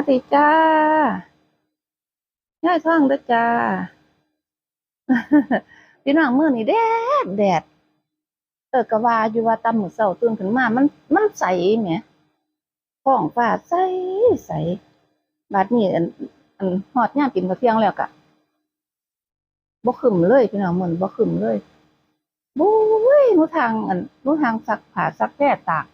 มาดีจ้าย่ายท่องด้อจ้า พี่น้องมือนี้แดดแดด เออกะว่าอยู่ว่าตำมื้อเช้าตื่นขึ้นมา มันมันใสแหมท้องฟ้าใสใสบัดนี้อันอันฮอดยามกินข้าวเที่ยงแล้วกะบ่ครึ้มเลยพี่น้องมือนบ่ครึ้มเลยบุ้ยนูทางอันนูทางซักผ้าซักแพร่ตาก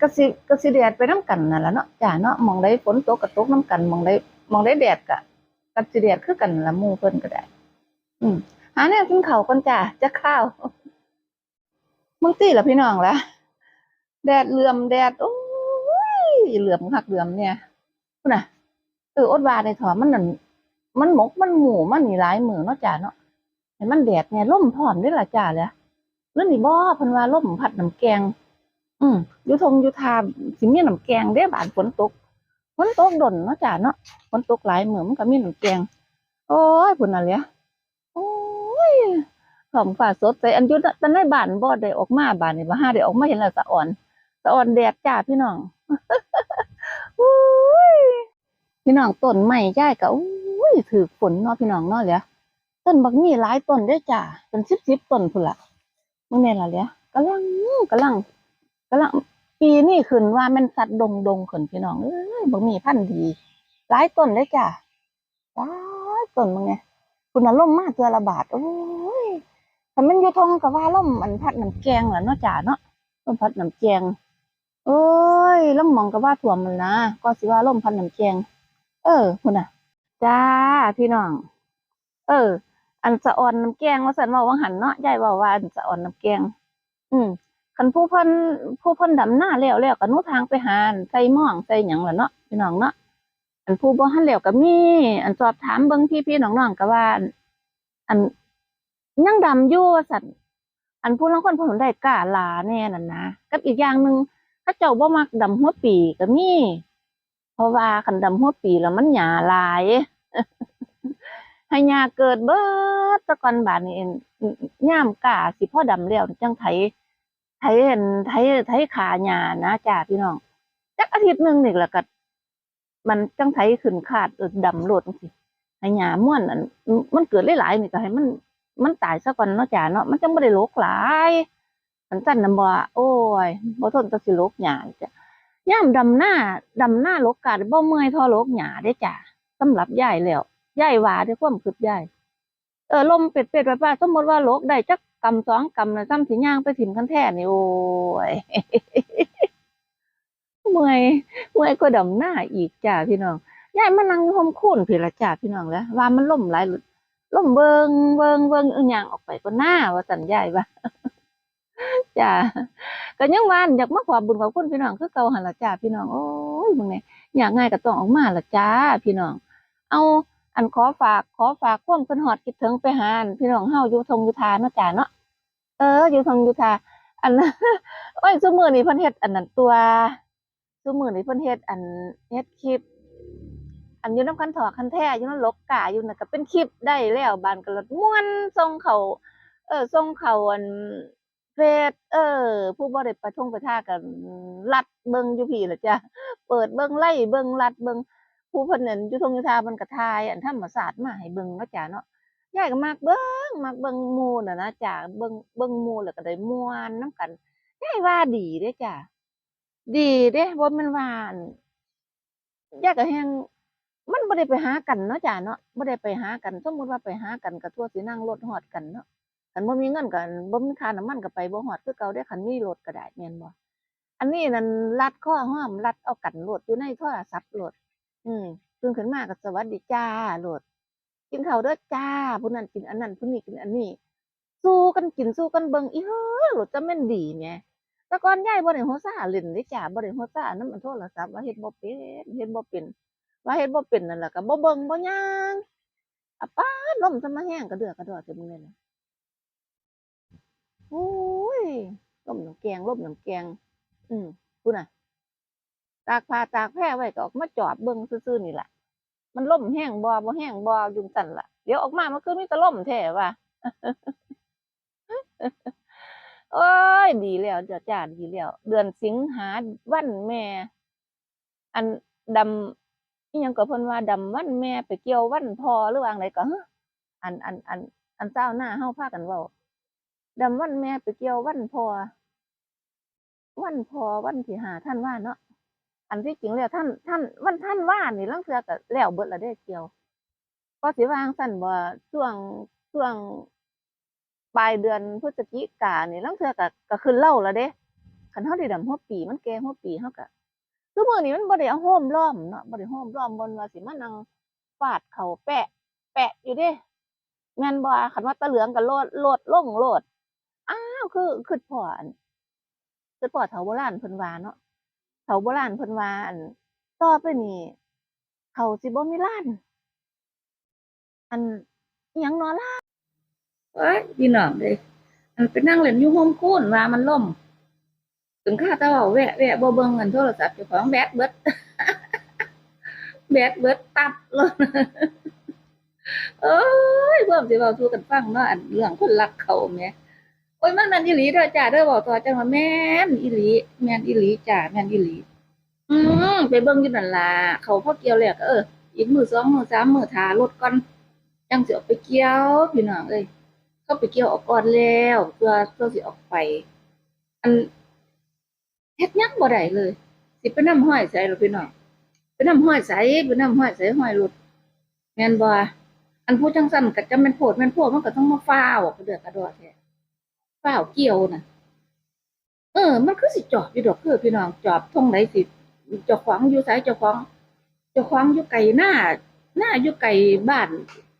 ก็สิก็สิแดดไปน้ำกันนั่นแหละเนาะจ้าเนาะมองได้ฝนตกก็ตกน้ำกันมองได้มองได้แดดก็ก็สิแดดคือกันละมู่เพิ่นก็ได้ อืมหาแนวกินข้าก่อนจ้าจะข้าวมึงตีละพี่น้องล่ะแดดเหลื่อมแดดโอ้ยเหลื่อมคักเหลื่อมเนี่ยน่ะเอออดวาได้ถอมันนั่นมันหมกมันหมู่มันนี่หลายมือเนาะจ้าเนาะให้มันแดดเนี่ยลมพร้อมด้อล่ะจ้าเลยนั่นนี่บ่เพิ่นว่าลมพัดน้ำแกง อืมอยู่ทงอยู่ทาสิมีน้ำแกงเด้บานฝนตกฝนตกดนเนาะจ้าเนาะฝนตกหลายเหมื้อมันก็มีน้ำแกง โอ้ยพุ่นน่ะเลยโอ้ยท้องฟ้าสดใสอันยู่แต่ในบ้านบ่ได้ออกมาบานนี่บ่หาได้ออกมาเห็นแล้วสะอ่อนสะอ่อนแดดจ้าพี่น้องโอ้ยพี่น้องต้นไม้ย้ายก็โอ้ยถือฝนเนาะพี่น้องเนาะเลยต้นบักมีหลายต้นเด้จ้าเป็น10ๆต้นพุ่นละมึงแม่นล่ะเลยกำลังกำลัง กำลังปีนี้ขึ้นว่ามันสัตว์ดงดงขึ้นพี่น้องเอ้ยบ่มีพันธุ์ดีหลายต้นเลยจ้ะหลายต้นมึงไงคุณน่ะล่มมากเจอระบาดโอ้ยแต่มันอยู่ทงกับว่าล่มมันพัดน้ำแกงแหละเนาะจ้ะเนาะล่มพัดน้ำแกงโอ้ยล่มมองกับว่าถ่วมมันนะก็สิว่าล่มพัดน้ำแกงเออคุณน่ะจ้าพี่น้อง เออ อันสะออนน้ำแกงว่าสันว่าวังหันเนาะยายว่าว่าอันสะออนน้ำแกง อืม คันผู้เพิ่นผู้เพิ่นดำหน้าแล้วแล้วก็นู้ทางไปหานใส่หม่องใส่หยังล่ะเนาะพี่น้องเนาะอันผู้บ่ทันแล้วก็มี อันสอบถามเบิ่งพี่ๆน้องๆก็ว่า อันยังดำอยู่ว่าซั่นอันผู้ลางคนเพิ่นได้กล้าลาแน่นั่นนะกับอีกอย่างหนึ่งเขาเจ้าบ่มักดำหัวปีก็มี เพราะว่าคันดำหัวปีแล้วมันหญ้าลายให้หญ้าเกิดเบิดตะกอนบาดนี้เองย่ามกล้าสิพ่อดำแล้วจังไถ ไถเห็นไถไถขาหญ้านะจ้าพี่น้องจักอาทิตย์หนึ่งนี่แหละก็มันจังไถขึ้นขาดดำโลดจังซี่ให้หญ้าม่วนอันมันเกิดหลายๆนี่ก็ให้มัน มันตายซะก่อนเนาะจ้าเนาะมันจังบ่ได้รกหลายมันสั่นนำบ่โอ้ยบ่ทนตะสิรกหญ้าจ้ะย่ามดำหน้าดำหน้ารกกาดบ่เมื่อยทอรกหญ้าเด้จ้าสำหรับยายแล้วยายว่าด้วยความคิดยายเออลมเป็ดเป็ดไปป้าสมมติว่าโลกได้จัก กำสองกำนะซ้ำสิย่างไปถิ่มคันแท่นี่โอ้ยเมื่อยเมื่อยก็ดำหน้าอีกจ้าพี่น้องยายมานั่งอยู่ห่มคูนพี่ละจ้าพี่น้องแล้วว่ามันล่มหลายหลล่มเบิงเบิงเบิงเอีหยังออกไปก็หน้าว่าสันยายว่าจ้าก็ยังวานอยากมาขอบุญขอบคุณพี่น้องคือเก่าหันละจ้าพี่น้องโอ้ยมึงเนี่ยอยากง่ายก็ต้องออกมาละจ้าพี่น้อง เอา อันขอฝากขอฝากความคิดฮอดคิดถึงไปหาอันพี่น้องเฮาอยู่ทงอยู่ทาเนาะจ้าเนาะเออ อยู่ทงอยู่ทาอันโอ้ยซุมือนี้เพิ่นเฮ็ดอันนั้นตัวซุมือนี้เพิ่นเฮ็ดอันเฮ็ดคลิป อันอยู่นำคันถอคันแท้อยู่นำลกกาอยู่น่ะก็เป็นคลิปได้แล้วบานก็ลดม่วนส่งเขาเออส่งเขาอันเฟซเออ ผู้บ่ได้ประทงประท่ากันลัดเบิ่งอยู่พี่ล่ะจ้ะเปิดเบิ่งไล่เบิ่งลัดเบิ่ง ผู้เพิ่นนั่นอยู่ทงอยู่ทาเพิ่นก็ทาย อันธรรมศาสตร์มาให้เบิ่งเนาะจ้ะเนาะยายก็มักเบิ่งมักเบิ่งหมู่น่ะนะจ้ะเบิ่งเบิ่งหมู่แล้วก็ได้ม่วนนํกันยายว่าดีเด้จ้ะดีเด้บ่แม่นว่าอันยายก็แฮงมันบ่ได้ไปหากันเนาะจ้ะเนาะบ่ได้ไปหากันสมมุติว่าไปหากันก็ทั่วสินั่งรถฮอดกันเนาะคันบ่มีเงินก็บ่มีค่าน้ำมันก็ไปบ่ฮอดคือเก่าเด้คันมีรถก็ได้แม่นบ่อันนี้นั่นลัดข้อห้อมลัดเอากันโลดอยู่ในโทรศัพท์โลด อืมตื่นขึ้นมาก็สวัสดีจ้าโหลด กินข้าวเด้อจ้าผู้นั้นกินอันนั้นผู้นี้กินอันนี้ สู้กันกินสู้กันเบิ่งอีเฮ้อโหลดจะแม่นดีแหมแต่ก่อนยายบ่ได้หัวซ่าเล่นเด้จ้าบ่ได้หัวซ่านำอันโทรศัพท์ว่าเฮ็ดบ่เป็นเฮ็ดบ่เป็นว่าเฮ็ดบ่เป็นนั่นล่ะก็บ่เบิ่งบ่หยังอะป๊าดลมซะมาแห้งกระเดือกกระดอจะมึงเลยนะโอ้ยลมหน้ำแกงลมหน้ำแกง อืมพูดน่ะ ตากผ้าตากแพร่ไว้ก็ออกมาจอดเบิ่งซื่อๆนี่แหละมันล่มแห้งบ่บ่แห้งบ่อยุ่งซั่นล่ะเดี๋ยวออกมามันคือมีแต่ล่มแท้ว่ะโอ้ยดีแล้วจ้ะจ้าดีแล้ว เดือนสิงหาวันแม่ อันดำอีหยังก็เพิ่นว่าดำวันแม่ไปเกี่ยววันพอหรือว่าจั่งใดก็อันอันอันอันเจ้าหน้าเฮาพากันเว้าดำวันแม่ไปเกี่ยววันพอวันพอวันที่หาท่านว่าเนาะ อันที่จริงแล้วท่านท่านวันท่านว่านี่ลางเทื่อก็แล้วเบิดและเด้เกี่ยว ก็สิวางสั่นบ่ช่วงช่วงปลายเดือนพฤศจิกานี่ลางเทื่อก็ก็ขึ้นเล่าแล้วเด้คันเฮาด้ดำหัวปี มันแก่หัวปีเฮาก็คือมื้อนี้มันบ่ได้เอาโฮมล้อมเนาะบ่ได้โฮมล้อมบนว่าสิมานั่งฟาดเข่าแปะ แปะอยู่เด้แม่นบ่คันว่าตะเหลืองก็โลดโลดล่งโลดอ้าวคือคือพ่ออันคือพ่อเฒ่าโบราณเพิ่นวาเนาะ เฒ่าโบราณเพิ่นว่าอันต่อไปนี้เขาสิบ่มีร้าน อันอหยังเนอล่ะเอ้ยพี่น้องเด้อันไปนั่งเล่นอยู่โฮมคูนว่ามันล่ม ถึงข้าตาเว้าแวะแวะบ่เบิ่งเงินโทรศัพท์เจ้าของแบตเบิด แบตเบิดตับเลยเอ้ยเพิ่มสิเว้าสู่กันฟังเนาะอันเรื่องคนรักเขาแหม โอ้ยมันแมนอีหลีเด้อจ้าเด้อเว้าต่อจังว่าแม่นอีหลีแม่นอีหลีจ้าแม่นอีหลี อืมไปเบิ่งอยู่นั่นล่ะเขาพ่อเกี่ยวแล้วก็เอออีกมือสองมือสามมือทารถก่อนจังสิออกไปเกี่ยวพี่น้องเอ้ยเขาไปเกี่ยวออกก่อนแล้วเพื่อเพื่อสิออกไป อันเฮ็ดยังบ่ได้เลย สิไปน้ำห้อยใส่ล่ะพี่น้องไปนำห้อยใส่ไปน้ำห้อยใส่ห้อยรถแม่นบ่อันผู้จังซั่นก็จะแม่นโพดแม่นโพดมันก็ต้องมาฟ้าวกระเดือกกระดอแท้ ฟ้าวเกี่ยวน่ะ เออ มันคือสิจอบอยู่ดอกคือพี่น้องจอบทงไหนสิจ้าของอยู่ไสเจ้าของจ้าของอยู่ไกลหน้าหน้าอยู่ไกลบ้าน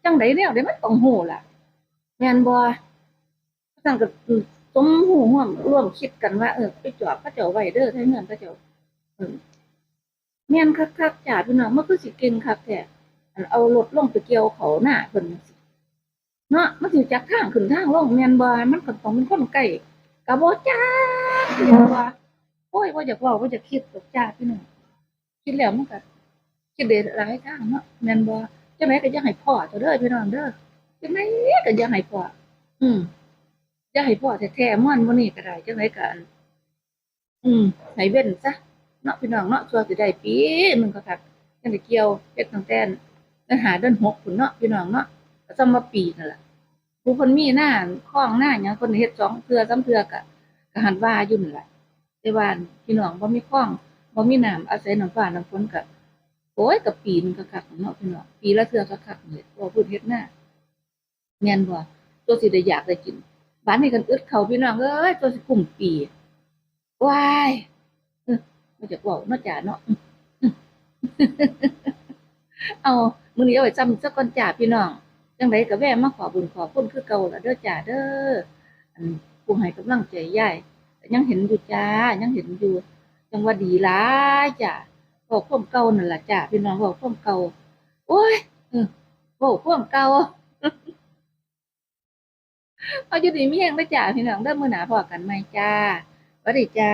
จังไดแนวได้มันต้องฮู้ล่ะแมนบ่ซั่นก็สมหูร่วมร่วมคิดกันว่าเออไปจอบเขาเจ้าไว้เด้อให้เงินเขาเจ้าเออแมนคักๆจ้าพี่น้องมันคือสิเก่งคักแท้เอารถลงไปเกี่ยวเขาหน้าเพิ่นสิ เนาะมันสิจักทางขึ้นทางลงแม่นบ่มันก็ต้องเป็นคนใกล้ก็บ่จ้าเดี๋ยวว่าโอ้ยบ่อยากเว้าบ่อยากคิดดอกจ้าพี่น้องคิดแล้วมันก็คิดได้หลายทางเนาะแม่นบ่จังไหนก็อย่าให้พ่อเจ้าเด้อพี่น้องเด้อจังไหนก็อย่าให้พ่ออืมอย่าให้พ่อแท้ๆม่อนบ่นี้ก็ได้จังไหนก็อันอืมให้เว้นซะเนาะพี่น้องเนาะชัวสิได้ปีหนึงก็คักจังได้เกี่ยวเฮ็ดตั้งแต่เดือนหาเดือนหกพุ่นเนาะพี่น้องเนาะ ก็ซ้ำมาปีนั่นแหละผู้เพิ่นมีหน้าคล้องหน้าหยังเพิ่นเฮ็ดสองเทือสามเทือก็ก็หันว่าอยู่นั่นล่ะแต่ว่าพี่น้องบ่มีคล้องบ่มีน้ำอาศัยน้ำฟ้าน้ำฝนก็โอ้ยกับปีนก็คักเนาะพี่เนาะปีละเทือก็คักเลยบ่พูดเฮ็ดหน้าแม่นบ่ตัวสิได้อยากได้กินบ้านนี้กันอึดเขาพี่น้องเอ้ยตัวสิกลุ่มปีว้ายเออมาจากเว้าเนาะจ้าเนาะเอามือนี้เอาไว้ซ้ำซะก่อนจ้าพี่น้อง จังไดก็แวะมาขอบุญขอคุณคือเก่าละเด้อจ้าเด้อันผู้ให้กำลังใจยายก็ยังเห็นอยู่จ้ายังเห็นอยู่จังว่าดีหลายจ้าบอกความเก่านั่นล่ะจ้ะพี่น้องบอกความเก่าโอ้ยบอกความเก่าเอาอยู่ดีมีแฮงไปจ้ะพี่น้องเด้อมือหนาพอกันใหมจ้าสวัสดีจ้า